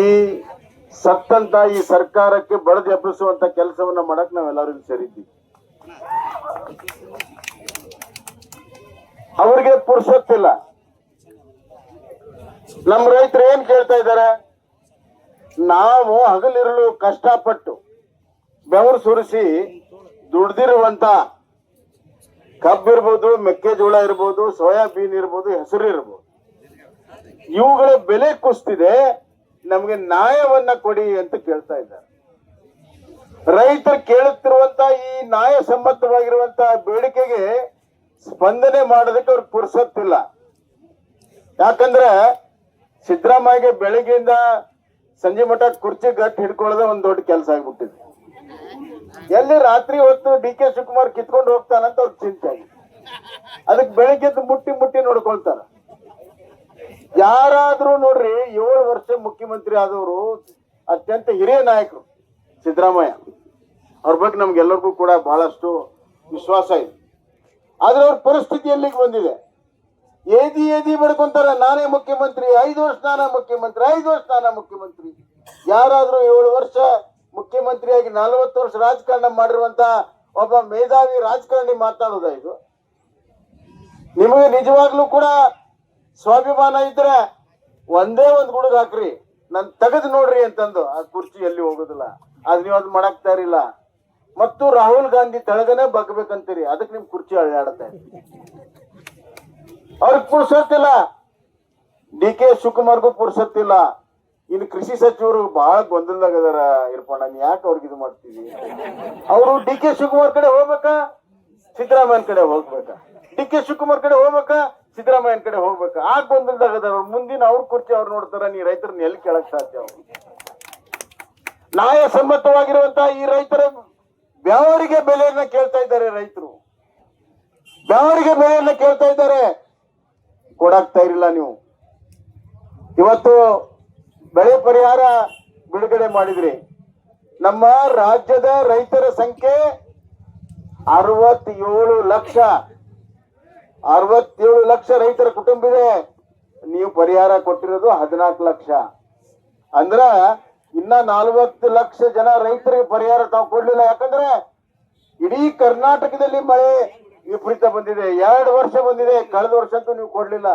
ಈ ಸತ್ತಂತ ಈ ಸರ್ಕಾರಕ್ಕೆ ಬಡದು ಎಬ್ಬಿಸುವಂತ ಕೆಲಸವನ್ನ ಮಾಡಕ್ ನಾವೆಲ್ಲರೂ ಸೇರಿದ್ವಿ ಅವ್ರಿಗೆ ಪುರುಸತ್ತಿಲ್ಲ. ನಮ್ಮ ರೈತರು ಏನ್ ಕೇಳ್ತಾ ಇದ್ದಾರೆ? ನಾವು ಹಗಲಿರಲು ಕಷ್ಟಪಟ್ಟು ಬೆವರು ಸುರಿಸಿ ದುಡ್ದಿರುವಂತ ಕಬ್ಬಿರ್ಬೋದು, ಮೆಕ್ಕೆಜೋಳ ಇರ್ಬೋದು, ಸೋಯಾಬೀನ್ ಇರ್ಬೋದು, ಹೆಸರು ಇರ್ಬೋದು. ಇವುಗಳ ಬೆಲೆ ಕುಸ್ತಿದೆ. ನಮಗೆ ನ್ಯಾಯವನ್ನ ಕೊಡಿ ಅಂತ ಕೇಳ್ತಾ ಇದ್ದಾರೆ. ರೈತರು ಕೇಳುತ್ತಿರುವಂತ ಈ ನ್ಯಾಯ ಸಮ್ಮತವಾಗಿರುವಂತ ಬೇಡಿಕೆಗೆ ಸ್ಪಂದನೆ ಮಾಡೋದಕ್ಕೆ ಅವ್ರಿಗೆ ಪುರ್ಸತ್ತಿಲ್ಲ. ಯಾಕಂದ್ರೆ ಸಿದ್ದರಾಮಯ್ಯಗೆ ಬೆಳಗ್ಗೆಯಿಂದ ಸಂಜೆ ಮಠ ಕುರ್ಚಿ ಗಟ್ಟಿ ಹಿಡ್ಕೊಳ್ಳೋದೇ ಒಂದು ದೊಡ್ಡ ಕೆಲಸ ಆಗ್ಬಿಟ್ಟಿದೆ. ಎಲ್ಲಿ ರಾತ್ರಿ ಹೊತ್ತು ಡಿ ಕೆ ಶಿವಕುಮಾರ್ ಕಿತ್ಕೊಂಡು ಹೋಗ್ತಾನಂತ ಅವ್ರಿಗೆ ಚಿಂತೆ. ಅದಕ್ಕೆ ಬೆಳಗ್ಗೆದ್ದು ಮುಟ್ಟಿ ಮುಟ್ಟಿ ನೋಡ್ಕೊಳ್ತಾರ. ಯಾರಾದ್ರೂ ನೋಡ್ರಿ ಏಳು ವರ್ಷ ಮುಖ್ಯಮಂತ್ರಿ ಆದವರು ಅತ್ಯಂತ ಹಿರಿಯ ನಾಯಕರು ಸಿದ್ದರಾಮಯ್ಯ. ಅವ್ರ ಬಗ್ಗೆ ನಮ್ಗೆಲ್ಲರಿಗೂ ಕೂಡ ಬಹಳಷ್ಟು ವಿಶ್ವಾಸ ಇದೆ. ಆದ್ರೆ ಅವ್ರ ಪರಿಸ್ಥಿತಿ ಎಲ್ಲಿಗೆ ಬಂದಿದೆ? ಏದಿ ಏದಿ ಬಡ್ಕೊಂತಾರ, ನಾನೇ ಮುಖ್ಯಮಂತ್ರಿ, ಐದು ವರ್ಷ ನಾನೇ ಮುಖ್ಯಮಂತ್ರಿ, ಐದು ವರ್ಷ ನಾನೇ ಮುಖ್ಯಮಂತ್ರಿ. ಯಾರಾದ್ರೂ ಏಳು ವರ್ಷ ಮುಖ್ಯಮಂತ್ರಿಯಾಗಿ ನಲವತ್ತು ವರ್ಷ ರಾಜಕಾರಣ ಮಾಡಿರುವಂತ ಒಬ್ಬ ಮೇಧಾವಿ ರಾಜಕಾರಣಿ ಮಾತಾಡೋದ ಇದು? ನಿಮಗೆ ನಿಜವಾಗ್ಲೂ ಕೂಡ ಸ್ವಾಭಿಮಾನ ಇದ್ರೆ ಒಂದೇ ಒಂದ್ ಗುಡುಗ್ ಹಾಕ್ರಿ. ನನ್ ತೆಗೆದು ನೋಡ್ರಿ ಅಂತಂದು. ಆ ಕುರ್ಚಿ ಎಲ್ಲಿ ಹೋಗುದಿಲ್ಲ. ಅದ್ ನೀವ್ ಅದ್ ಮಾಡಕ್ ತಯಾರಿಲ್ಲ. ಮತ್ತು ರಾಹುಲ್ ಗಾಂಧಿ ತೆಳಗನೆ ಬಗ್ಬೇಕಂತೀರಿ. ಅದಕ್ಕೆ ನಿಮ್ ಕುರ್ಚಿ ಅಳ್ಳಾಡತ್ತೆ ಅವ್ರಿಗೆ ಪುರ್ಸತ್ತಿಲ್ಲ. D K ಶಿವಕುಮಾರ್ಗೂ ಪುರ್ಸತ್ತಿಲ್ಲ. ಇನ್ನು ಕೃಷಿ ಸಚಿವರು ಬಹಳ ಗೊಂದಲದಾಗ ಅದಾರ ಇರ್ಪಣ್ಣ ನೀ ಯಾಕೆ ಅವ್ರಿಗೆ ಇದು ಮಾಡ್ತೀವಿ? ಅವರು ಡಿ ಕೆ ಶಿವಕುಮಾರ್ ಕಡೆ ಹೋಗ್ಬೇಕಾ? ಸಿದ್ದರಾಮಯ್ಯ ಕಡೆ ಹೋಗ್ಬೇಕಾ? ಡಿ ಕೆ ಶಿವಕುಮಾರ್ ಕಡೆ ಹೋಗ್ಬೇಕಾ? ಸಿದ್ದರಾಮಯ್ಯನ ಕಡೆ ಹೋಗ್ಬೇಕು. ಆ ಗೊಂದಲದಾಗ ಮುಂದಿನ ಅವ್ರ ಕುರ್ಚಿ ಅವ್ರು ನೋಡ್ತಾರ, ನೀ ರೈತರನ್ನ ಎಲ್ಲಿ ಕೇಳಕ್ ಸಾಧ್ಯ ನ್ಯಾಯ ಸಮ್ಮತವಾಗಿರುವಂತ ಈ ರೈತರ ಬೆವರಿಗೆ ಬೆಲೆಯನ್ನ ಕೇಳ್ತಾ ಇದ್ದಾರೆ ರೈತರು. ಬೆವರಿಗೆ ಬೆಲೆಯನ್ನ ಕೇಳ್ತಾ ಇದ್ದಾರೆ. ಕೊಡಾಕ್ತಾ ಇರಲಿಲ್ಲ ನೀವು. ಇವತ್ತು ಬೆಳೆ ಪರಿಹಾರ ಬಿಡುಗಡೆ ಮಾಡಿದ್ರಿ. ನಮ್ಮ ರಾಜ್ಯದ ರೈತರ ಸಂಖ್ಯೆ ಅರವತ್ತೇಳು ಲಕ್ಷ. ಅರವತ್ತೇಳು ಲಕ್ಷ ರೈತರ ಕುಟುಂಬ ಇದೆ. ನೀವು ಪರಿಹಾರ ಕೊಟ್ಟಿರೋದು ಹದಿನಾಲ್ಕು ಲಕ್ಷ. ಅಂದ್ರ ಇನ್ನ ನಲ್ವತ್ತು ಲಕ್ಷ ಜನ ರೈತರಿಗೆ ಪರಿಹಾರ ತಾವು ಕೊಡ್ಲಿಲ್ಲ. ಯಾಕಂದ್ರೆ ಇಡೀ ಕರ್ನಾಟಕದಲ್ಲಿ ಮಳೆ ವಿಪರೀತ ಬಂದಿದೆ. ಎರಡು ವರ್ಷ ಬಂದಿದೆ. ಕಳೆದ ವರ್ಷ ಅಂತೂ ನೀವು ಕೊಡ್ಲಿಲ್ಲ.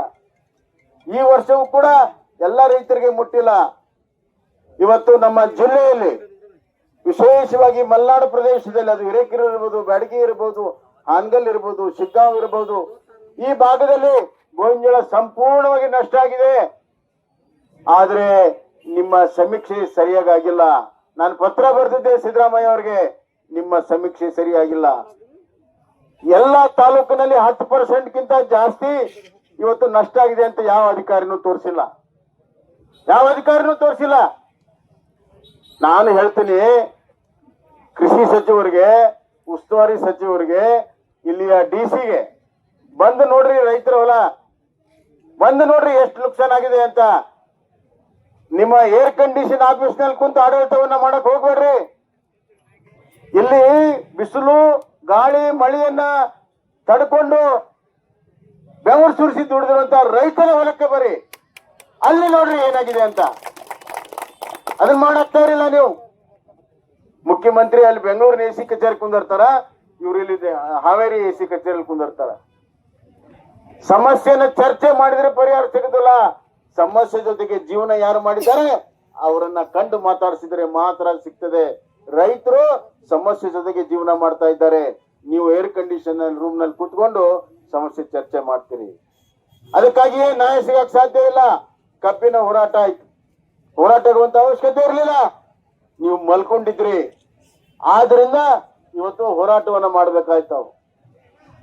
ಈ ವರ್ಷವೂ ಕೂಡ ಎಲ್ಲ ರೈತರಿಗೆ ಮುಟ್ಟಿಲ್ಲ. ಇವತ್ತು ನಮ್ಮ ಜಿಲ್ಲೆಯಲ್ಲಿ ವಿಶೇಷವಾಗಿ ಮಲೆನಾಡು ಪ್ರದೇಶದಲ್ಲಿ ಅದು ಹಿರೇಕೆರೆ ಇರ್ಬೋದು, ಬ್ಯಾಡಗಿ ಇರ್ಬೋದು, ಹಾನಗಲ್ ಇರ್ಬೋದು, ಶಿಗ್ಗಾಂವ್ ಇರ್ಬೋದು ಈ ಭಾಗದಲ್ಲಿ ಗೋಂಜಾಳ ಸಂಪೂರ್ಣವಾಗಿ ನಷ್ಟ ಆಗಿದೆ. ಆದ್ರೆ ನಿಮ್ಮ ಸಮೀಕ್ಷೆ ಸರಿಯಾಗಿ ಆಗಿಲ್ಲ ನಾನು ಪತ್ರ ಬರೆದಿದ್ದೆ ಸಿದ್ದರಾಮಯ್ಯ ಅವರಿಗೆ, ನಿಮ್ಮ ಸಮೀಕ್ಷೆ ಸರಿಯಾಗಿಲ್ಲ. ಎಲ್ಲ ತಾಲೂಕಿನಲ್ಲಿ ಹತ್ತು ಪರ್ಸೆಂಟ್ ಗಿಂತ ಜಾಸ್ತಿ ಇವತ್ತು ನಷ್ಟ ಆಗಿದೆ ಅಂತ ಯಾವ ಅಧಿಕಾರಿನೂ ತೋರಿಸಿಲ್ಲ. ಯಾವ ಅಧಿಕಾರಿನೂ ತೋರಿಸಿಲ್ಲ. ನಾನು ಹೇಳ್ತೀನಿ, ಕೃಷಿ ಸಚಿವರಿಗೆ, ಉಸ್ತುವಾರಿ ಸಚಿವರಿಗೆ, ಇಲ್ಲಿಯ ಡಿ ಸಿಗೆ ಬಂದು ನೋಡ್ರಿ ರೈತರ ಹೊಲ ಬಂದು ನೋಡ್ರಿ ಎಷ್ಟು ನುಕ್ಸಾನ್ ಆಗಿದೆ ಅಂತ. ನಿಮ್ಮ ಏರ್ ಕಂಡೀಷನ್ ಆಫೀಸ್ನಲ್ಲಿ ಕುಂತ ಆಡಳಿತವನ್ನ ಮಾಡಕ್ ಹೋಗ್ಬೇಡ್ರಿ. ಇಲ್ಲಿ ಬಿಸಿಲು, ಗಾಳಿ, ಮಳೆಯನ್ನ ತಡ್ಕೊಂಡು ಬೆವರು ಸುರಿಸಿ ದುಡಿದಿರುವಂತ ರೈತರ ಹೊಲಕ್ಕೆ ಬರ್ರಿ. ಅಲ್ಲಿ ನೋಡ್ರಿ ಏನಾಗಿದೆ ಅಂತ. ಅದನ್ನ ಮಾಡಾಕ್ತಾ ಇರಲಿಲ್ಲ ನೀವು. ಮುಖ್ಯಮಂತ್ರಿ ಅಲ್ಲಿ ಬೆಂಗಳೂರಿನ ಎ ಸಿ ಕಚೇರಿ ಕುಂದಿರ್ತಾರ. ಇವ್ರು ಇಲ್ಲಿ ಹಾವೇರಿ ಎ ಸಿ ಕಚೇರಿಯಲ್ಲಿ ಕುಂದಿರ್ತಾರ. ಸಮಸ್ಯೆನ ಚರ್ಚೆ ಮಾಡಿದ್ರೆ ಪರಿಹಾರ ಸಿಗುದಿಲ್ಲ. ಸಮಸ್ಯೆ ಜೊತೆಗೆ ಜೀವನ ಯಾರು ಮಾಡಿದ್ದಾರೆ? ಅವರನ್ನ ಕಂಡು ಮಾತಾಡಿಸಿದ್ರೆ ಮಾತ್ರ ಸಿಗ್ತದೆ. ರೈತರು ಸಮಸ್ಯೆ ಜೊತೆಗೆ ಜೀವನ ಮಾಡ್ತಾ ಇದ್ದಾರೆ. ನೀವು ಏರ್ ಕಂಡೀಷನ್ ರೂಮ್ನಲ್ಲಿ ಕುತ್ಕೊಂಡು ಸಮಸ್ಯೆ ಚರ್ಚೆ ಮಾಡ್ತೀರಿ. ಅದಕ್ಕಾಗಿಯೇ ನ್ಯಾಯ ಸಿಗಕ್ ಸಾಧ್ಯ ಇಲ್ಲ. ಕಬ್ಬಿನ ಹೋರಾಟ ಆಯ್ತು. ಹೋರಾಟ ಇರುವಂತ ಅವಶ್ಯಕತೆ ಇರಲಿಲ್ಲ. ನೀವು ಮಲ್ಕೊಂಡಿದ್ರಿ. ಆದ್ರಿಂದ ಇವತ್ತು ಹೋರಾಟವನ್ನ ಮಾಡ್ಬೇಕಾಯ್ತು.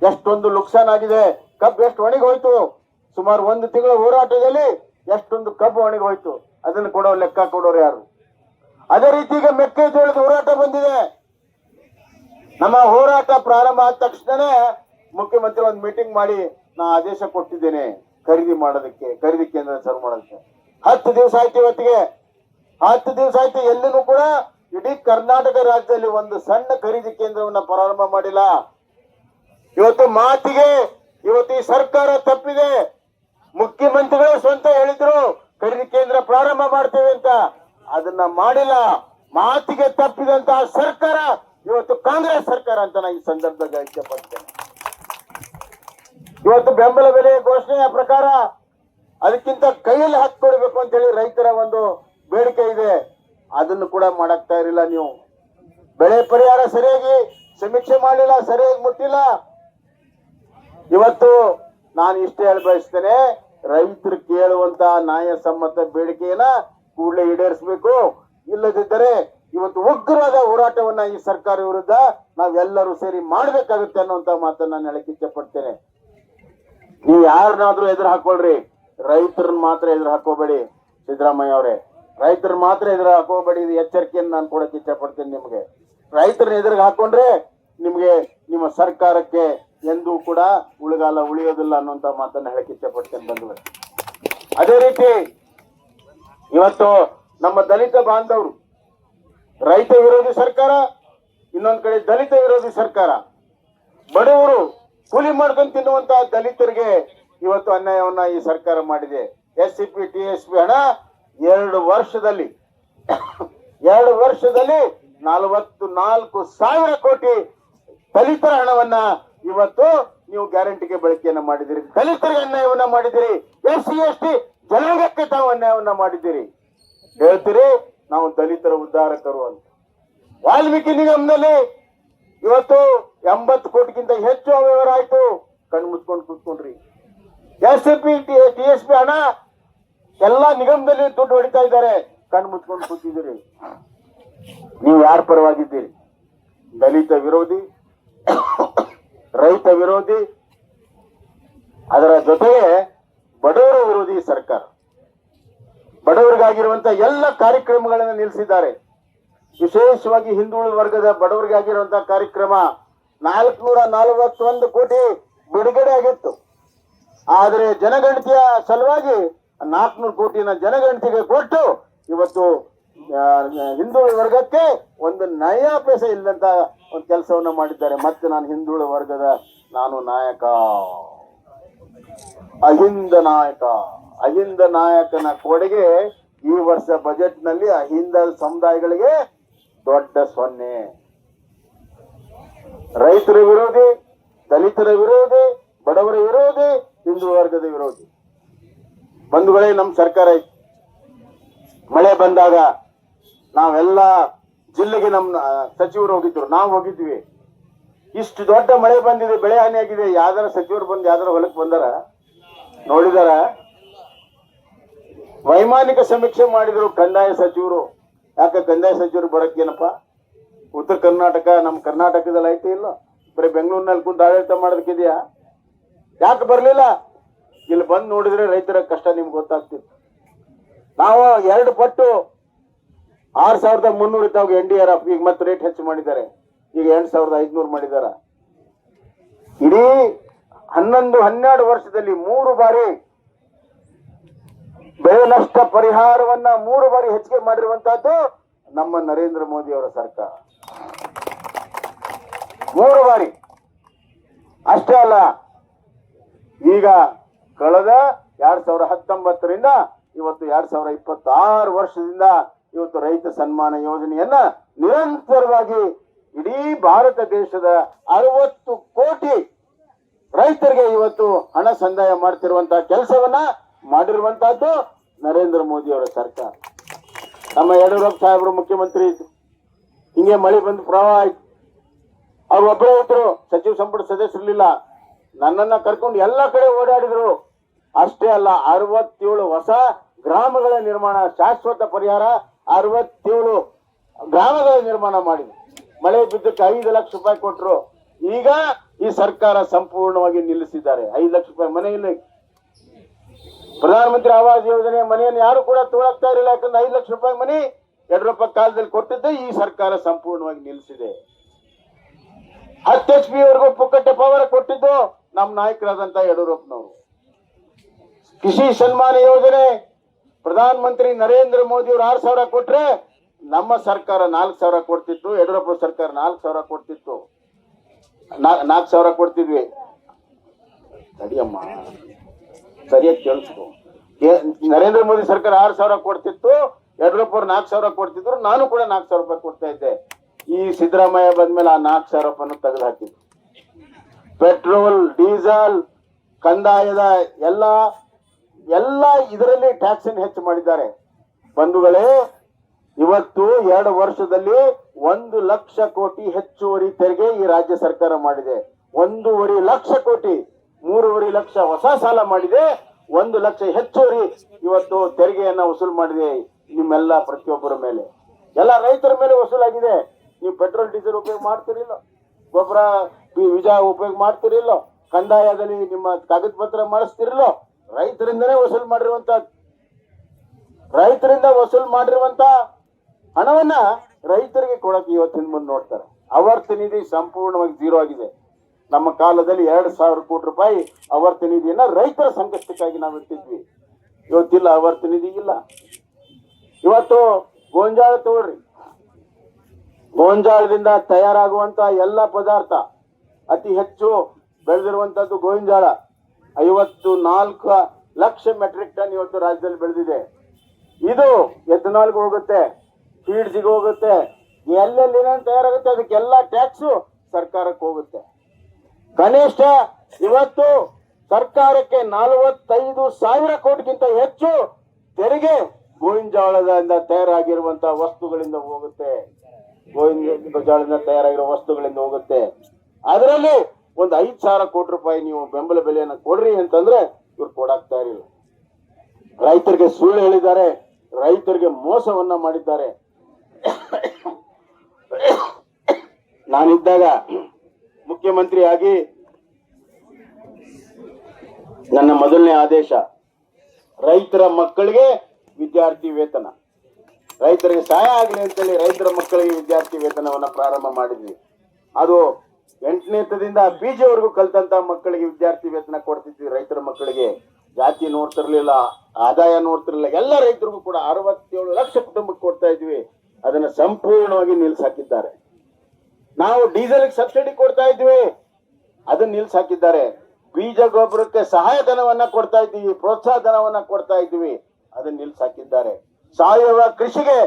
ಎಷ್ಟೊಂದು ನುಕ್ಸಾನ್ ಆಗಿದೆ. ಕಬ್ಬು ಎಷ್ಟು ಒಣಗಿ ಹೋಯ್ತು? ಸುಮಾರು ಒಂದು ತಿಂಗಳ ಹೋರಾಟದಲ್ಲಿ ಎಷ್ಟೊಂದು ಕಬ್ಬು ಒಣಗಿ ಹೋಯ್ತು? ಅದನ್ನು ಕೊಡೋ ಲೆಕ್ಕ ಕೊಡೋರು ಯಾರು? ಅದೇ ರೀತಿ ಮೆಕ್ಕೆಜೋಳದ ಹೋರಾಟ ಬಂದಿದೆ. ನಮ್ಮ ಹೋರಾಟ ಪ್ರಾರಂಭ ಆದ ತಕ್ಷಣನೇ ಮುಖ್ಯಮಂತ್ರಿ ಒಂದು ಮೀಟಿಂಗ್ ಮಾಡಿ ನಾ ಆದೇಶ ಕೊಟ್ಟಿದ್ದೇನೆ ಖರೀದಿ ಮಾಡೋದಕ್ಕೆ, ಖರೀದಿ ಕೇಂದ್ರ ಸರ್ ಮಾಡೋದಕ್ಕೆ. ಹತ್ತು ದಿವಸ ಆಯ್ತು ಇವತ್ತಿಗೆ. ಹತ್ತು ದಿವಸ ಆಯ್ತು ಎಲ್ಲೂ ಕೂಡ ಇಡೀ ಕರ್ನಾಟಕ ರಾಜ್ಯದಲ್ಲಿ ಒಂದು ಸಣ್ಣ ಖರೀದಿ ಕೇಂದ್ರವನ್ನ ಪ್ರಾರಂಭ ಮಾಡಿಲ್ಲ. ಇವತ್ತು ಮಾತಿಗೆ ಇವತ್ತು ಈ ಸರ್ಕಾರ ತಪ್ಪಿದೆ. ಮುಖ್ಯಮಂತ್ರಿಗಳು ಸ್ವಂತ ಹೇಳಿದ್ರು, ಖರೀದಿ ಕೇಂದ್ರ ಪ್ರಾರಂಭ ಮಾಡ್ತೇವೆ ಅಂತ. ಅದನ್ನ ಮಾಡಿಲ್ಲ. ಮಾತಿಗೆ ತಪ್ಪಿದಂತಹ ಸರ್ಕಾರ ಇವತ್ತು ಕಾಂಗ್ರೆಸ್ ಸರ್ಕಾರ ಅಂತ ನಾನು ಈ ಸಂದರ್ಭದಲ್ಲಿ ಇಷ್ಟಪಡ್ತೇನೆ ಇವತ್ತು ಬೆಂಬಲ ಬೆಲೆ ಘೋಷಣೆಯ ಪ್ರಕಾರ ಅದಕ್ಕಿಂತ ಕೈಯಲ್ಲಿ ಹಾಕೊಡ್ಬೇಕು ಅಂತ ಹೇಳಿ ರೈತರ ಒಂದು ಬೇಡಿಕೆ ಇದೆ. ಅದನ್ನು ಕೂಡ ಮಾಡಕ್ತಾ ಇರಲಿಲ್ಲ ನೀವು. ಬೆಳೆ ಪರಿಹಾರ ಸರಿಯಾಗಿ ಸಮೀಕ್ಷೆ ಮಾಡಲಿಲ್ಲ, ಸರಿಯಾಗಿ ಮುಟ್ಟಿಲ್ಲ. ಇವತ್ತು ನಾನು ಇಷ್ಟೇ ಹೇಳ ಬಯಸ್ತೇನೆ, ರೈತರು ಕೇಳುವಂತ ನ್ಯಾಯಸಮ್ಮತ ಬೇಡಿಕೆಯನ್ನ ಕೂಡಲೇ ಈಡೇರಿಸಬೇಕು. ಇಲ್ಲದಿದ್ದರೆ ಇವತ್ತು ಉಗ್ರವಾದ ಹೋರಾಟವನ್ನ ಈ ಸರ್ಕಾರ ವಿರುದ್ಧ ನಾವೆಲ್ಲರೂ ಸೇರಿ ಮಾಡ್ಬೇಕಾಗುತ್ತೆ ಅನ್ನುವಂತ ಮಾತನ್ನ ನಾನು ಹೇಳಕ್ಕೆ ಇಚ್ಛೆ ಪಡ್ತೇನೆ. ನೀವು ಯಾರನ್ನಾದ್ರೂ ಎದುರು ಹಾಕೊಳ್ರಿ. ರೈತರನ್ನ ಮಾತ್ರ ಎದುರು ಹಾಕೋಬೇಡಿ, ಸಿದ್ದರಾಮಯ್ಯ ಅವರೇ. ರೈತರನ್ನ ಮಾತ್ರ ಎದುರು ಹಾಕೋಬೇಡಿ ಇದು ಎಚ್ಚರಿಕೆಯನ್ನು ನಾನು ಕೊಡಕ್ಕೆ ಇಚ್ಛೆ ಪಡ್ತೇನೆ ನಿಮಗೆ. ರೈತರನ್ನ ಎದುರಿಗೆ ಹಾಕೊಂಡ್ರೆ ನಿಮಗೆ ನಿಮ್ಮ ಸರ್ಕಾರಕ್ಕೆ ಎಂದೂ ಕೂಡ ಉಳಿಗಾಲ ಉಳಿಯೋದಿಲ್ಲ ಅನ್ನುವಂತ ಮಾತನ್ನ ಹೇಳಕ್ ಇಷ್ಟಪಡ್ತೇನೆ ಬಂದವರು ಅದೇ ರೀತಿ ಇವತ್ತು ನಮ್ಮ ದಲಿತ ಬಾಂಧವರು, ರೈತ ವಿರೋಧಿ ಸರ್ಕಾರ, ಇನ್ನೊಂದ್ ಕಡೆ ದಲಿತ ವಿರೋಧಿ ಸರ್ಕಾರ, ಬಡವರು ಕೂಲಿ ಮಾಡ್ಕೊಂಡು ತಿನ್ನುವಂತ ದಲಿತರಿಗೆ ಇವತ್ತು ಅನ್ಯಾಯವನ್ನ ಈ ಸರ್ಕಾರ ಮಾಡಿದೆ. S C P, T S P ಹಣ ಎರಡು ವರ್ಷದಲ್ಲಿ ಎರಡು ವರ್ಷದಲ್ಲಿ ನಲವತ್ತು ನಾಲ್ಕು ಸಾವಿರ ಕೋಟಿ ದಲಿತರ ಹಣವನ್ನ ಇವತ್ತು ನೀವು ಗ್ಯಾರಂಟಿಗೆ ಬಳಕೆಯನ್ನ ಮಾಡಿದಿರಿ. ದಲಿತರಿಗೆ ಅನ್ಯಾಯವನ್ನ ಮಾಡಿದಿರಿ. ಎಸ್ ಸಿ ಎಸ್ ಟಿ ಜನಾಂಗಕ್ಕೆ ತಾವು ಅನ್ಯಾಯವನ್ನ ಮಾಡಿದ್ದೀರಿ ಹೇಳ್ತೀರಿ, ನಾವು ದಲಿತರ ಉದ್ಧಾರಕರು ಅಂತ. ವಾಲ್ಮೀಕಿ ನಿಗಮದಲ್ಲಿ ಇವತ್ತು ಎಂಬತ್ತು ಕೋಟಿಗಿಂತ ಹೆಚ್ಚು ಅವ್ಯವಹಾರ ಆಯ್ತು. ಕಣ್ಣು ಮುಚ್ಕೊಂಡು ಕೂತ್ಕೊಂಡ್ರಿ. S P, T S P ಹಣ ಎಲ್ಲಾ ನಿಗಮದಲ್ಲಿ ದುಡ್ಡು ಹೊಡಿತಾ ಇದ್ದಾರೆ. ಕಣ್ಣು ಮುಚ್ಕೊಂಡು ಕೂತಿದ್ದೀರಿ. ನೀವು ಯಾರ ಪರವಾಗಿದ್ದೀರಿ? ದಲಿತ ವಿರೋಧಿ ರೈತ ವಿರೋಧಿ, ಅದರ ಜೊತೆಗೆ ಬಡವರ ವಿರೋಧಿ ಸರ್ಕಾರ. ಬಡವರಿಗಾಗಿರುವಂತಹ ಎಲ್ಲ ಕಾರ್ಯಕ್ರಮಗಳನ್ನು ನಿಲ್ಲಿಸಿದ್ದಾರೆ. ವಿಶೇಷವಾಗಿ ಹಿಂದುಳಿದ ವರ್ಗದ ಬಡವರಿಗಾಗಿರುವಂತಹ ಕಾರ್ಯಕ್ರಮ ನಾಲ್ಕುನೂರ ನಲವತ್ತೊಂದು ಕೋಟಿ ಬಿಡುಗಡೆ ಆಗಿತ್ತು. ಆದರೆ ಜನಗಣತಿಯ ಸಲುವಾಗಿ ನಾಲ್ಕುನೂರು ಕೋಟಿನ ಜನಗಣತಿಗೆ ಕೊಟ್ಟು ಇವತ್ತು ಹಿಂದುಳಿದ ವರ್ಗಕ್ಕೆ ಒಂದು ನಯ ಇಲ್ಲದಂತ ಒಂದು ಕೆಲಸವನ್ನ ಮಾಡಿದ್ದಾರೆ. ಮತ್ತೆ ನಾನು ಹಿಂದುಳಿದ ವರ್ಗದ ನಾನು ನಾಯಕ. ಅಹಿಂದ ನಾಯಕ. ಅಹಿಂದ ನಾಯಕನ ಕೊಡುಗೆ ಈ ವರ್ಷ ಬಜೆಟ್ನಲ್ಲಿ ಅಹಿಂದ ಸಮುದಾಯಗಳಿಗೆ ದೊಡ್ಡ ಸೊನ್ನೆ. ರೈತರ ವಿರೋಧಿ, ದಲಿತರ ವಿರೋಧಿ, ಬಡವರ ವಿರೋಧಿ, ಹಿಂದೂ ವರ್ಗದ ವಿರೋಧಿ. ಬಂಧುಗಳೇ ನಮ್ಮ ಸರ್ಕಾರ ಮಳೆ ಬಂದಾಗ ನಾವೆಲ್ಲ ಜಿಲ್ಲೆಗೆ ನಮ್ಮ ಸಚಿವರು ಹೋಗಿದ್ರು. ನಾವು ಹೋಗಿದ್ವಿ. ಇಷ್ಟು ದೊಡ್ಡ ಮಳೆ ಬಂದಿದೆ, ಬೆಳೆ ಹಾನಿ ಆಗಿದೆ. ಯಾವ್ದಾರ ಸಚಿವರು ಬಂದು, ಯಾವ್ದಾರ ಹೊಲಕ್ಕೆ ಬಂದಾರ? ನೋಡಿದಾರ? ವೈಮಾನಿಕ ಸಮೀಕ್ಷೆ ಮಾಡಿದ್ರು ಕಂದಾಯ ಸಚಿವರು. ಯಾಕೆ ಕಂದಾಯ ಸಚಿವರು ಬರಕ್ಕೇನಪ್ಪ ಉತ್ತರ ಕರ್ನಾಟಕ, ನಮ್ಮ ಕರ್ನಾಟಕದಲ್ಲಿ ಐತೆ ಇಲ್ಲ? ಬರೀ ಬೆಂಗಳೂರಿನಲ್ಲಿ ಕುಂತು ಆಡಳಿತ ಮಾಡೋದಕ್ಕಿದೆಯಾ? ಯಾಕೆ ಬರಲಿಲ್ಲ? ಇಲ್ಲಿ ಬಂದು ನೋಡಿದ್ರೆ ರೈತರ ಕಷ್ಟ ನಿಮ್ಗೆ ಗೊತ್ತಾಗ್ತಿತ್ತು. ನಾವು ಎರಡು ಪಟ್ಟು ಆರ್ ಸಾವಿರದ ಮುನ್ನೂರು ಇದ್ದಾವಾಗ ಎನ್ ಡಿ ಆರ್ ಎಫ್ ಈಗ ಮತ್ತೆ ರೇಟ್ ಹೆಚ್ಚು ಮಾಡಿದ್ದಾರೆ. ಈಗ ಎಂಟು ಸಾವಿರದ ಐದ್ನೂರು ಮಾಡಿದಾರ ಇಡೀ ಹನ್ನೊಂದು, ಹನ್ನೆರಡು ವರ್ಷದಲ್ಲಿ ಮೂರು ಬಾರಿ ಬೆಳೆ ನಷ್ಟ ಪರಿಹಾರವನ್ನ ಮೂರು ಬಾರಿ ಹೆಚ್ಚಿಗೆ ಮಾಡಿರುವಂತಹದ್ದು ನಮ್ಮ ನರೇಂದ್ರ ಮೋದಿ ಅವರ ಸರ್ಕಾರ. ಮೂರು ಬಾರಿ. ಅಷ್ಟೇ ಅಲ್ಲ, ಈಗ ಕಳೆದ ಎರಡ್ ಸಾವಿರ ಹತ್ತೊಂಬತ್ತರಿಂದ ಇವತ್ತು ಎರಡ್ ಸಾವಿರ ಇಪ್ಪತ್ತಾರು ವರ್ಷದಿಂದ ಇವತ್ತು ರೈತ ಸನ್ಮಾನ ಯೋಜನೆಯನ್ನ ನಿರಂತರವಾಗಿ ಇಡೀ ಭಾರತ ದೇಶದ ಅರವತ್ತು ಕೋಟಿ ರೈತರಿಗೆ ಇವತ್ತು ಹಣ ಸಂದಾಯ ಮಾಡ್ತಿರುವಂತಹ ಕೆಲಸವನ್ನ ಮಾಡಿರುವಂತಹದ್ದು ನರೇಂದ್ರ ಮೋದಿ ಅವರ ಸರ್ಕಾರ. ನಮ್ಮ ಯಡಿಯೂರಪ್ಪ ಸಾಹೇಬರು ಮುಖ್ಯಮಂತ್ರಿ ಇದ್ರು ಹಿಂಗೆ ಮಳೆ ಬಂದು ಪ್ರವಾಹ ಆಯ್ತು. ಅವ್ರು ಒಬ್ಬರೇ ಇದ್ರು, ಸಚಿವ ಸಂಪುಟ ಸದಸ್ಯರಿರ್ಲಿಲ್ಲ ನನ್ನನ್ನ ಕರ್ಕೊಂಡು ಎಲ್ಲ ಕಡೆ ಓಡಾಡಿದ್ರು. ಅಷ್ಟೇ ಅಲ್ಲ, ಅರವತ್ತೇಳು ಹೊಸ ಗ್ರಾಮಗಳ ನಿರ್ಮಾಣ ಶಾಶ್ವತ ಪರಿಹಾರ ಅರವತ್ತೇಳು ಗ್ರಾಮಗಳ ನಿರ್ಮಾಣ ಮಾಡಿದ್ರು ಮಳೆ ಬಿದ್ದಕ್ಕೆ ಐದು ಲಕ್ಷ ರೂಪಾಯಿ ಕೊಟ್ಟರು ಈಗ ಈ ಸರ್ಕಾರ ಸಂಪೂರ್ಣವಾಗಿ ನಿಲ್ಲಿಸಿದ್ದಾರೆ. ಐದು ಲಕ್ಷ ರೂಪಾಯಿ ಮನೆ ಇಲ್ಲ. ಪ್ರಧಾನಮಂತ್ರಿ ಆವಾಸ್ ಯೋಜನೆ ಮನೆಯನ್ನು ಯಾರು ಕೂಡ ತೋಳಾಗ್ತಾ ಇರಲಿಲ್ಲ. ಯಾಕಂದ್ರೆ ಐದು ಲಕ್ಷ ರೂಪಾಯಿ ಮನೆ ಯಡಿಯೂರಪ್ಪ ಕಾಲದಲ್ಲಿ ಕೊಟ್ಟಿದ್ದೆ. ಈ ಸರ್ಕಾರ ಸಂಪೂರ್ಣವಾಗಿ ನಿಲ್ಲಿಸಿದೆ. ಹತ್ತು ಎಚ್ ಪಿ ವರೆಗೂ ಪುಕ್ಕಟ್ಟೆ ಪವರ್ ಕೊಟ್ಟಿದ್ದು ನಮ್ಮ ನಾಯಕರಾದಂತ ಯಡಿಯೂರಪ್ಪನವರು. ಕೃಷಿ ಸನ್ಮಾನ ಯೋಜನೆ ಪ್ರಧಾನ ಮಂತ್ರಿ ನರೇಂದ್ರ ಮೋದಿ ಅವರು ಆರು ಸಾವಿರ ಕೊಟ್ರೆ ನಮ್ಮ ಸರ್ಕಾರ ನಾಲ್ಕು ಸಾವಿರ ಕೊಡ್ತಿತ್ತು, ಯಡಿಯೂರಪ್ಪ ಸರ್ಕಾರ ನಾಲ್ಕು ಸಾವಿರ ಕೊಡ್ತಿತ್ತು. ನಾಲ್ಕು ಸಾವಿರ ಕೊಡ್ತಿದ್ವಿ. ಸರಿಯಮ್ಮ, ಸರಿಯಾಗಿ ಕೇಳಿಸ್ಕೊ. ನರೇಂದ್ರ ಮೋದಿ ಸರ್ಕಾರ ಆರು ಸಾವಿರ ಕೊಡ್ತಿತ್ತು, ಯಡಿಯೂರಪ್ಪ ಅವ್ರು ನಾಲ್ಕು ಸಾವಿರ ಕೊಡ್ತಿದ್ರು, ನಾನು ಕೂಡ ನಾಲ್ಕು ಸಾವಿರ ರೂಪಾಯಿ ಕೊಡ್ತಾ ಇದ್ದೆ. ಈ ಸಿದ್ದರಾಮಯ್ಯ ಬಂದ್ಮೇಲೆ ಆ ನಾಲ್ಕು ಸಾವಿರ ರೂಪಾಯಿನ ತೆಗೆದು ಹಾಕಿದ್ರು ಪೆಟ್ರೋಲ್, ಡೀಸೆಲ್, ಕಂದಾಯದ ಎಲ್ಲ ಎಲ್ಲ ಇದರಲ್ಲಿ ಟ್ಯಾಕ್ಸ್ ಹೆಚ್ಚು ಮಾಡಿದ್ದಾರೆ. ಬಂಧುಗಳೇ, ಇವತ್ತು ಎರಡು ವರ್ಷದಲ್ಲಿ ಒಂದು ಲಕ್ಷ ಕೋಟಿ ಹೆಚ್ಚುವರಿ ತೆರಿಗೆ ಈ ರಾಜ್ಯ ಸರ್ಕಾರ ಮಾಡಿದೆ. ಒಂದೂವರೆ ಲಕ್ಷ ಕೋಟಿ, ಮೂರುವರೆ ಲಕ್ಷ ಹೊಸ ಸಾಲ ಮಾಡಿದೆ. ಒಂದು ಲಕ್ಷ ಹೆಚ್ಚುವರಿ ಇವತ್ತು ತೆರಿಗೆಯನ್ನ ವಸೂಲು ಮಾಡಿದೆ ನಿಮ್ಮೆಲ್ಲ ಪ್ರತಿಯೊಬ್ಬರ ಮೇಲೆ. ಎಲ್ಲ ರೈತರ ಮೇಲೆ ವಸೂಲಾಗಿದೆ. ನೀವು ಪೆಟ್ರೋಲ್, ಡೀಸೆಲ್ ಉಪಯೋಗ ಮಾಡ್ತಿರಿಲ್ಲ ಗೊಬ್ಬರ, ಬೀಜ ಉಪಯೋಗ ಮಾಡ್ತಿರಿಲ್ಲ ಕಂದಾಯದಲ್ಲಿ ನಿಮ್ಮ ಕಾಗದ ಪತ್ರ ರೈತರಿಂದನೇ ವಸೂಲು ಮಾಡಿರುವಂತ, ರೈತರಿಂದ ವಸೂಲು ಮಾಡಿರುವಂತ ಹಣವನ್ನ ರೈತರಿಗೆ ಕೊಡಕ್ಕೆ ಇವತ್ತಿನ ಮುಂದೆ ನೋಡ್ತಾರೆ. ಅವರ್ತ ನಿಧಿ ಸಂಪೂರ್ಣವಾಗಿ ಜೀರೋ ಆಗಿದೆ. ನಮ್ಮ ಕಾಲದಲ್ಲಿ ಎರಡು ಸಾವಿರ ಕೋಟಿ ರೂಪಾಯಿ ಅವರ್ತ ನಿಧಿಯನ್ನ ರೈತರ ಸಂಕಷ್ಟಕ್ಕಾಗಿ ನಾವು ಇಟ್ಟಿದ್ವಿ. ಇವತ್ತಿಲ್ಲ ಅವರ್ತ ನಿಧಿ ಇಲ್ಲ. ಇವತ್ತು ಗೋಂಜಾಳ ತಗೊಳ್ರಿ. ಗೋಂಜಾಳದಿಂದ ತಯಾರಾಗುವಂತ ಎಲ್ಲ ಪದಾರ್ಥ ಅತಿ ಹೆಚ್ಚು ಬೆಳೆದಿರುವಂತದ್ದು ಗೋವಿಂಜಾಳ ಐವತ್ತು ನಾಲ್ಕು ಲಕ್ಷ ಮೆಟ್ರಿಕ್ ಟನ್ ಇವತ್ತು ರಾಜ್ಯದಲ್ಲಿ ಬೆಳೆದಿದೆ. ಇದು ಎಥನಾಲ್ಗೆ ಹೋಗುತ್ತೆ, ಫೀಡ್ಸಿಗೆ ಹೋಗುತ್ತೆ ಎಲ್ಲೆಲ್ಲಿ ತಯಾರಾಗುತ್ತೆ, ಅದಕ್ಕೆಲ್ಲ ಟ್ಯಾಕ್ಸು ಸರ್ಕಾರಕ್ಕೆ ಹೋಗುತ್ತೆ. ಕನಿಷ್ಠ ಇವತ್ತು ಸರ್ಕಾರಕ್ಕೆ ನಲವತ್ತೈದು ಸಾವಿರ ಕೋಟಿಗಿಂತ ಹೆಚ್ಚು ತೆರಿಗೆ ಗೋವಿಂಜಾಳದಿಂದ ತಯಾರಾಗಿರುವಂತ ವಸ್ತುಗಳಿಂದ ಹೋಗುತ್ತೆ. ಗೋವಿಂದ ಜೋಳದಿಂದ ತಯಾರಾಗಿರುವ ವಸ್ತುಗಳಿಂದ ಹೋಗುತ್ತೆ. ಅದರಲ್ಲಿ ಒಂದು ಐದು ಸಾವಿರ ಕೋಟಿ ರೂಪಾಯಿ ನೀವು ಬೆಂಬಲ ಬೆಲೆಯನ್ನು ಕೊಡ್ರಿ ಅಂತಂದ್ರೆ ಇವ್ರು ಕೊಡಾಕ್ತಾ ಇರಲಿಲ್ಲ ರೈತರಿಗೆ ಸುಳ್ಳು ಹೇಳಿದ್ದಾರೆ, ರೈತರಿಗೆ ಮೋಸವನ್ನ ಮಾಡಿದ್ದಾರೆ. ನಾನಿದ್ದಾಗ ಮುಖ್ಯಮಂತ್ರಿ ಆಗಿ ನನ್ನ ಮೊದಲನೇ ಆದೇಶ, ರೈತರ ಮಕ್ಕಳಿಗೆ ವಿದ್ಯಾರ್ಥಿ ವೇತನ. ರೈತರಿಗೆ ಸಹಾಯ ಆಗಲಿ ಅಂತೇಳಿ ರೈತರ ಮಕ್ಕಳಿಗೆ ವಿದ್ಯಾರ್ಥಿ ವೇತನವನ್ನ ಪ್ರಾರಂಭ ಮಾಡಿದ್ವಿ. ಅದು ಎಂಟನೇತದಿಂದ ಬಿ ಜಿವರೆಗೂ ಕಲ್ತಂತ ಮಕ್ಕಳಿಗೆ ವಿದ್ಯಾರ್ಥಿ ವೇತನ ಕೊಡ್ತಿದ್ವಿ. ರೈತರ ಮಕ್ಕಳಿಗೆ ಜಾತಿ ನೋಡ್ತಿರ್ಲಿಲ್ಲ, ಆದಾಯ ನೋಡ್ತಿರ್ಲಿಲ್ಲ. ಎಲ್ಲ ರೈತರಿಗೂ ಕೂಡ ಅರವತ್ತೇಳು ಲಕ್ಷ ಕುಟುಂಬಕ್ಕೆ ಕೊಡ್ತಾ ಇದ್ವಿ. ಅದನ್ನ ಸಂಪೂರ್ಣವಾಗಿ ನಿಲ್ಸಾಕಿದ್ದಾರೆ. ನಾವು ಡೀಸೆಲ್ ಸಬ್ಸಿಡಿ ಕೊಡ್ತಾ ಇದ್ವಿ. ಅದನ್ನ ನಿಲ್ಸ್ ಹಾಕಿದ್ದಾರೆ ಬೀಜ ಗೊಬ್ಬರಕ್ಕೆ ಸಹಾಯಧನವನ್ನ ಕೊಡ್ತಾ ಇದ್ವಿ ಪ್ರೋತ್ಸಾಹ ಧನವನ್ನ ಕೊಡ್ತಾ ಇದ್ವಿ ಅದನ್ನ ನಿಲ್ಸ್ ಹಾಕಿದ್ದಾರೆ ಸಾವಯವ ಕೃಷಿಗೆ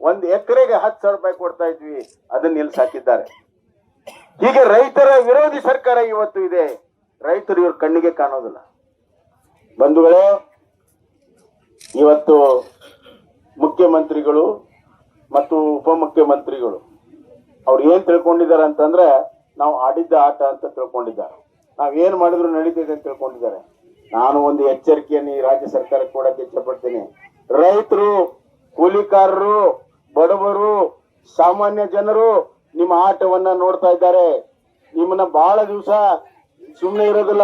ಒಂದು ಎಕರೆಗೆ ಹತ್ತು ಸಾವಿರ ರೂಪಾಯಿ ಕೊಡ್ತಾ ಇದ್ವಿ. ಅದನ್ನ ನಿಲ್ಸ್ ಹಾಕಿದ್ದಾರೆ ಹೀಗೆ ರೈತರ ವಿರೋಧಿ ಸರ್ಕಾರ ಇವತ್ತು ಇದೆ. ರೈತರು ಇವ್ರ ಕಣ್ಣಿಗೆ ಕಾಣೋದಿಲ್ಲ. ಬಂಧುಗಳೇ, ಇವತ್ತು ಮುಖ್ಯಮಂತ್ರಿಗಳು ಮತ್ತು ಉಪಮುಖ್ಯಮಂತ್ರಿಗಳು ಅವ್ರು ಏನ್ ತಿಳ್ಕೊಂಡಿದ್ದಾರೆ ಅಂತಂದ್ರೆ ನಾವು ಆಡಿದ್ದ ಆಟ ಅಂತ ತಿಳ್ಕೊಂಡಿದ್ದಾರೆ. ನಾವ್ ಏನ್ ಮಾಡಿದ್ರು ನಡೀತಿದೆ ಅಂತ ತಿಳ್ಕೊಂಡಿದ್ದಾರೆ. ನಾನು ಒಂದು ಎಚ್ಚರಿಕೆಯನ್ನು ಈ ರಾಜ್ಯ ಸರ್ಕಾರಕ್ಕೆ ಕೊಡಕ್ಕೆ ಇಷ್ಟಪಡ್ತೀನಿ. ರೈತರು, ಕೂಲಿಕಾರರು, ಬಡವರು, ಸಾಮಾನ್ಯ ಜನರು ನಿಮ್ಮ ಆಟವನ್ನ ನೋಡ್ತಾ ಇದ್ದಾರೆ. ನಿಮ್ಮನ್ನ ಬಹಳ ದಿವಸ ಸುಮ್ಮನೆ ಇರೋದಿಲ್ಲ.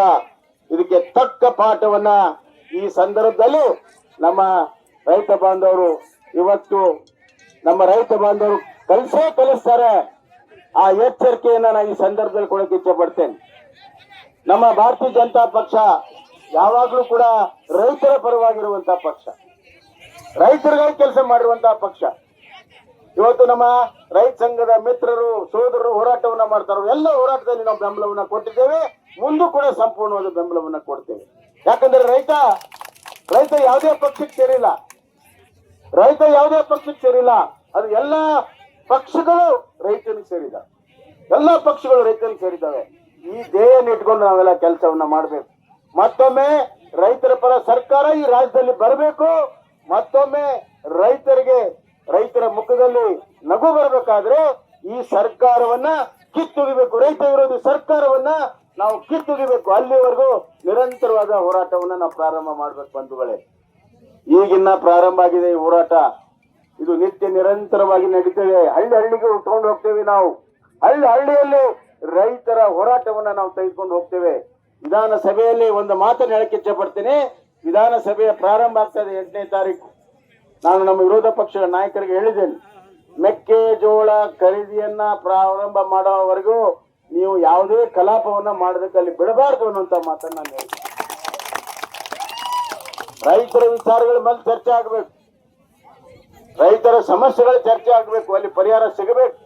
ಇದಕ್ಕೆ ತಕ್ಕ ಪಾಠವನ್ನ ಈ ಸಂದರ್ಭದಲ್ಲಿ ನಮ್ಮ ರೈತ ಬಾಂಧವರು ಇವತ್ತು ನಮ್ಮ ರೈತ ಬಾಂಧವರು ಕಲಿಸೇ ಕಲಿಸ್ತಾರೆ. ಆ ಎಚ್ಚರಿಕೆಯನ್ನ ನಾನು ಈ ಸಂದರ್ಭದಲ್ಲಿ ಕೊಡಕ್ಕೆ ಇಚ್ಛೆ ಪಡ್ತೇನೆ. ನಮ್ಮ ಭಾರತೀಯ ಜನತಾ ಪಕ್ಷ ಯಾವಾಗ್ಲೂ ಕೂಡ ರೈತರ ಪರವಾಗಿರುವಂತ ಪಕ್ಷ. ರೈತರಿಗಾಗಿ ಕೆಲಸ ಮಾಡಿರುವಂತಹ ಪಕ್ಷ. ಇವತ್ತು ನಮ್ಮ ರೈತ ಸಂಘದ ಮಿತ್ರರು, ಸೋದರರು ಹೋರಾಟವನ್ನ ಮಾಡ್ತಾರೋ, ಎಲ್ಲ ಹೋರಾಟದಲ್ಲಿ ನಾವು ಬೆಂಬಲವನ್ನ ಕೊಟ್ಟಿದ್ದೇವೆ. ಮುಂದೂ ಕೂಡ ಸಂಪೂರ್ಣವಾದ ಬೆಂಬಲವನ್ನ ಕೊಡ್ತೇವೆ. ಯಾಕಂದ್ರೆ ರೈತ ರೈತ ಯಾವುದೇ ಪಕ್ಷಕ್ಕೆ ಸೇರಿಲ್ಲ. ರೈತ ಯಾವುದೇ ಪಕ್ಷಕ್ಕೆ ಸೇರಿಲ್ಲ. ಅದು ಎಲ್ಲ ಪಕ್ಷಗಳು ರೈತನಿಗೆ ಸೇರಿದ ಎಲ್ಲ ಪಕ್ಷಗಳು ರೈತನಿಗೆ ಸೇರಿದ್ದಾವೆ. ಈ ಧ್ಯೇಯನ ಇಟ್ಕೊಂಡು ನಾವೆಲ್ಲ ಕೆಲಸವನ್ನ ಮಾಡಬೇಕು. ಮತ್ತೊಮ್ಮೆ ರೈತರ ಪರ ಸರ್ಕಾರ ಈ ರಾಜ್ಯದಲ್ಲಿ ಬರಬೇಕು. ಮತ್ತೊಮ್ಮೆ ರೈತರಿಗೆ ರೈತರ ಮುಖದಲ್ಲಿ ನಗು ಬರಬೇಕಾದ್ರೆ ಈ ಸರ್ಕಾರವನ್ನ ಕಿತ್ತುಗಿಬೇಕು. ರೈತ ವಿರೋಧಿ ಸರ್ಕಾರವನ್ನ ನಾವು ಕಿತ್ತುಗಿಬೇಕು. ಅಲ್ಲಿವರೆಗೂ ನಿರಂತರವಾದ ಹೋರಾಟವನ್ನ ನಾವು ಪ್ರಾರಂಭ ಮಾಡ್ಬೇಕು ಬಂಧುಗಳೇ. ಈಗಿನ್ನ ಪ್ರಾರಂಭ ಆಗಿದೆ ಈ ಹೋರಾಟ. ಇದು ನಿತ್ಯ ನಿರಂತರವಾಗಿ ನಡೀತೇವೆ ಹಳ್ಳಿ ಹಳ್ಳಿಗೆ ಉಟ್ಕೊಂಡು ಹೋಗ್ತೇವೆ ನಾವು. ಹಳ್ಳಿ ಹಳ್ಳಿಯಲ್ಲಿ ರೈತರ ಹೋರಾಟವನ್ನ ನಾವು ತೆಗೆದುಕೊಂಡು ಹೋಗ್ತೇವೆ. ವಿಧಾನಸಭೆಯಲ್ಲಿ ಒಂದು ಮಾತನ್ನು ಹೇಳಕ್ಕೆ ಇಚ್ಛೆ ಪಡ್ತೇನೆ. ವಿಧಾನಸಭೆಯ ಪ್ರಾರಂಭ ಆಗ್ತದೆ ಎಂಟನೇ ತಾರೀಕು. ನಾನು ನಮ್ಮ ವಿರೋಧ ಪಕ್ಷದ ನಾಯಕರಿಗೆ ಹೇಳಿದ್ದೇನೆ. ಮೆಕ್ಕೆಜೋಳ ಖರೀದಿಯನ್ನ ಪ್ರಾರಂಭ ಮಾಡೋವರೆಗೂ ನೀವು ಯಾವುದೇ ಕಲಾಪವನ್ನ ಮಾಡೋದಕ್ಕೆ ಅಲ್ಲಿ ಬಿಡಬಾರ್ದು ಅನ್ನುವಂತ ಮಾತನ್ನ ನಾನು ಹೇಳಿದೆ. ರೈತರ ವಿಚಾರಗಳ ಮೇಲೆ ಚರ್ಚೆ ಆಗ್ಬೇಕು. ರೈತರ ಸಮಸ್ಯೆಗಳ ಚರ್ಚೆ ಆಗ್ಬೇಕು. ಅಲ್ಲಿ ಪರಿಹಾರ ಸಿಗಬೇಕು.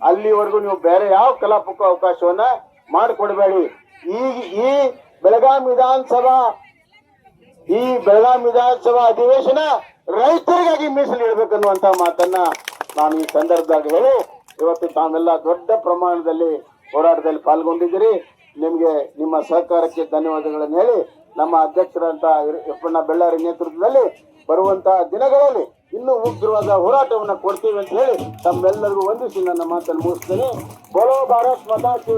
ಅಲ್ಲಿವರೆಗೂ ನೀವು ಬೇರೆ ಯಾವ ಕಲಾಪಕ್ಕೂ ಅವಕಾಶವನ್ನ ಮಾಡಿಕೊಡ್ಬೇಡಿ. ಈ ಈ ಬೆಳಗಾಂ ವಿಧಾನಸಭಾ, ಈ ಬೆಳಗಾಂ ವಿಧಾನಸಭಾ ಅಧಿವೇಶನ ರೈತರಿಗಾಗಿ ಮೀಸಲು ಇಡಬೇಕನ್ನುವಂತ ಮಾತನ್ನ ನಾನು ಈ ಸಂದರ್ಭದಾಗ ಹೇಳಿ, ಇವತ್ತು ತಾವೆಲ್ಲ ದೊಡ್ಡ ಪ್ರಮಾಣದಲ್ಲಿ ಹೋರಾಟದಲ್ಲಿ ಪಾಲ್ಗೊಂಡಿದ್ದೀರಿ. ನಿಮ್ಗೆ ನಿಮ್ಮ ಸಹಕಾರಕ್ಕೆ ಧನ್ಯವಾದಗಳನ್ನು ಹೇಳಿ, ನಮ್ಮ ಅಧ್ಯಕ್ಷರಂತ ಯಪ್ಪಣ್ಣ ಬೆಳ್ಳಾರಿ ನೇತೃತ್ವದಲ್ಲಿ ಬರುವಂತಹ ದಿನಗಳಲ್ಲಿ ಇನ್ನೂ ಉಗ್ರವಾದ ಹೋರಾಟವನ್ನು ಕೊಡ್ತೀವಿ ಅಂತ ಹೇಳಿ ತಮ್ಮೆಲ್ಲರಿಗೂ ವಂದಿಸಿ ನನ್ನ ಮಾತನ್ನು ಮುಗಿಸ್ತೇನೆ. ಬೋಲೋ ಭಾರತ್ ಮಾತಾ ಕಿ